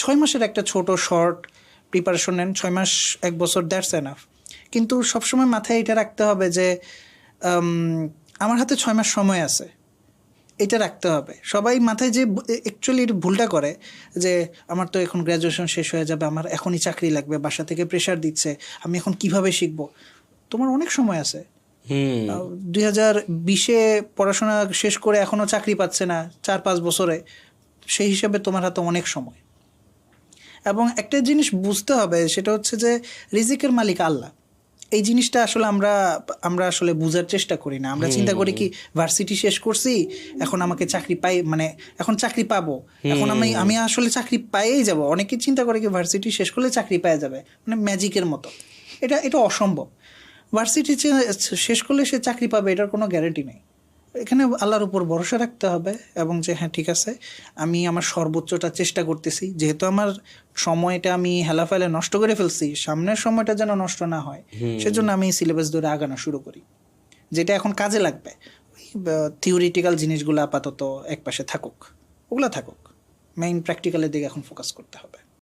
ছয় মাসের একটা ছোট শর্ট প্রিপারেশন নেন ছয় মাস এক বছর দ্যাটস এনাফ কিন্তু সবসময় মাথায় এটা রাখতে হবে যে আমার হাতে ছয় মাস সময় আছে। এটা রাখতে হবে। সবাই মাথায় যে অ্যাকচুয়ালি এটা ভুলটা করে যে আমার তো এখন গ্র্যাজুয়েশন শেষ হয়ে যাবে আমার এখনই চাকরি লাগবে বাসা থেকে প্রেশার দিচ্ছে আমি এখন কীভাবে শিখব? তোমার অনেক সময় আছে। দুই হাজার বিশে পড়াশোনা শেষ করে এখনও চাকরি পাচ্ছে না চার পাঁচ বছরে। সেই হিসাবে তোমার হাতে অনেক সময়। এবং একটা জিনিস বুঝতে হবে সেটা হচ্ছে যে রিজিকের মালিক আল্লাহ। এই জিনিসটা আসলে আমরা আমরা আসলে বোঝার চেষ্টা করি না। আমরা চিন্তা করি কি ভার্সিটি শেষ করছি এখন আমাকে চাকরি পাই মানে এখন চাকরি পাবো। এখন আমি আমি আসলে চাকরি পাইয়েই যাব। অনেকে চিন্তা করে কি ভার্সিটি শেষ করলে চাকরি পাওয়া যাবে। মানে ম্যাজিকের মতো। এটা এটা অসম্ভব। ভার্সিটি শেষ করলে সে চাকরি পাবে এটার কোনো গ্যারান্টি নেই। এখানে আল্লাহর উপর ভরসা রাখতে হবে এবং যে হ্যাঁ ঠিক আছে আমি আমার সর্বোচ্চটা চেষ্টা করতেছি। যেহেতু আমার সময়টা আমি হেলাফেলে নষ্ট করে ফেলছি সামনের সময়টা যেন নষ্ট না হয় সেজন্য আমি সিলেবাস ধরে আগানো শুরু করি যেটা এখন কাজে লাগবে। ওই থিওরিটিক্যাল জিনিসগুলো আপাতত একপাশে থাকুক ওগুলো থাকুক। মেইন প্র্যাকটিক্যালের দিকে এখন ফোকাস করতে হবে।